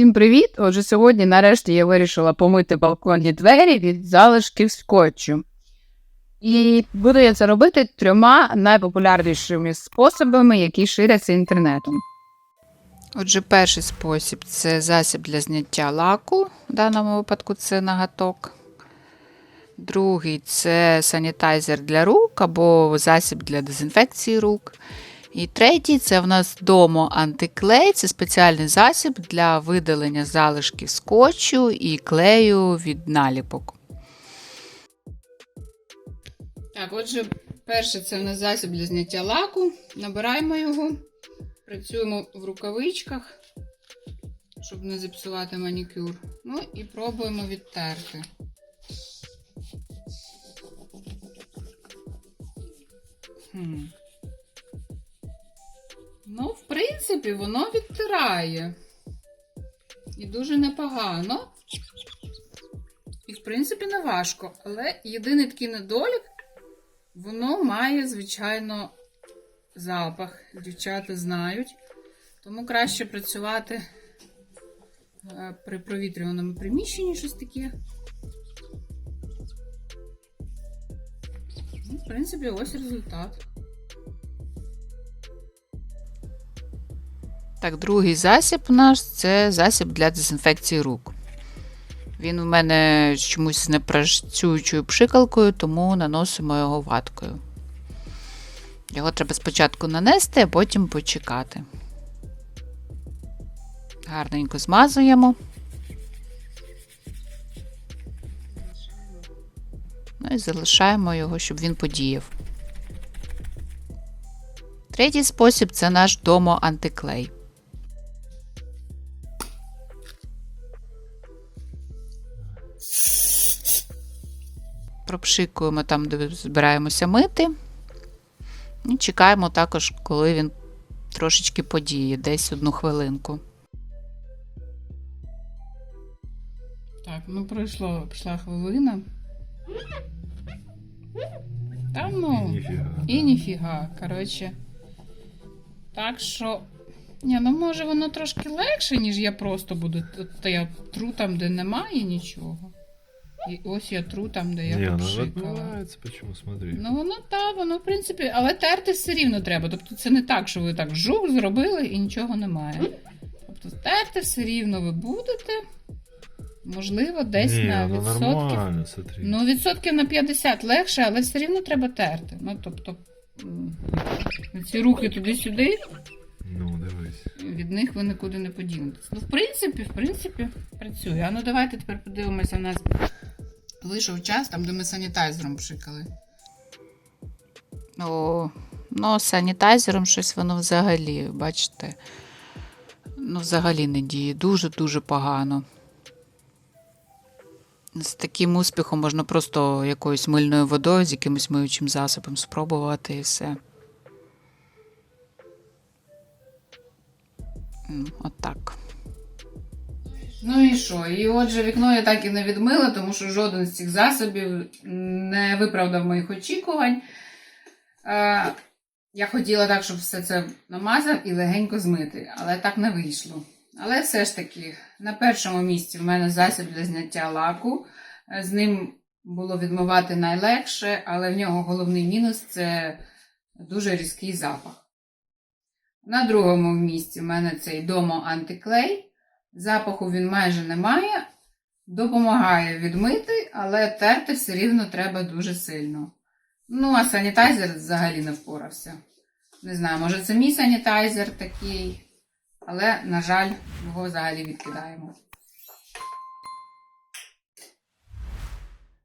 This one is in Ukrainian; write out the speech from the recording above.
Всім привіт! Отже, сьогодні нарешті я вирішила помити балконні двері від залишків скотчу. І буду я це робити трьома найпопулярнішими способами, які ширяться інтернетом. Отже, перший спосіб це засіб для зняття лаку, в даному випадку це нагаток. Другий це санітайзер для рук або засіб для дезінфекції рук. І третій це в нас домо антиклей, це спеціальний засіб для видалення залишків скотчу і клею від наліпок. Так, отже, перше це в нас засіб для зняття лаку. Набираємо його, працюємо в рукавичках, щоб не зіпсувати манікюр. Ну і пробуємо відтерти. Хм. Ну, в принципі, воно відтирає. І дуже непогано. І, в принципі, не важко. Але єдиний такий недолік, воно має, звичайно, запах. Дівчата знають. Тому краще працювати е, при провітрюваному приміщенні щось таке. Ну, в принципі, ось результат. Так, другий засіб наш це засіб для дезінфекції рук. Він у мене чомусь з непрацюючою пшикалкою, тому наносимо його ваткою. Його треба спочатку нанести, а потім почекати. Гарненько змазуємо. Ну і залишаємо його, щоб він подіяв. Третій спосіб це наш домо Пропшикуємо там, де збираємося мити. І чекаємо також, коли він трошечки подіє, десь одну хвилинку. Так, ну пройшло, пішла хвилина. Там ну. І ніфіга, коротше. Так що. Ні, ну може воно трошки легше, ніж я просто буду. Та я тру там, де немає нічого. І ось я тру там, де я Не, оно попшикала. отбивается, почему, смотри. Ну воно так, воно, в принципі, але терти все рівно треба. Тобто це не так, що ви так жук зробили і нічого немає. Тобто терти все рівно ви будете. Можливо, десь не, на оно відсотків. нормально, смотри. Ну, відсотків на 50 легше, але все рівно треба терти. Ну, тобто, м, ці рухи туди-сюди, Ну, дивись. від них ви нікуди не подінетесь. Ну, в принципі, в принципі, працює. А ну давайте тепер подивимося. У нас вийшов час, там, де ми санітайзером пшикали. О, ну, санітайзером щось воно взагалі, бачите, ну, взагалі не діє. Дуже-дуже погано. З таким успіхом можна просто якоюсь мильною водою з якимось миючим засобом спробувати і все. Отак. Ну і що? І отже, вікно я так і не відмила, тому що жоден з цих засобів не виправдав моїх очікувань. Е, я хотіла так, щоб все це намазав і легенько змити, але так не вийшло. Але все ж таки, на першому місці в мене засіб для зняття лаку. Е, З ним було відмивати найлегше, але в нього головний мінус це дуже різкий запах. На другому місці в мене цей домо антиклей. Запаху він майже не має. Допомагає відмити, але терти все рівно треба дуже сильно. Ну, а санітайзер взагалі не впорався. Не знаю, може це мій санітайзер такий, але, на жаль, його взагалі відкидаємо.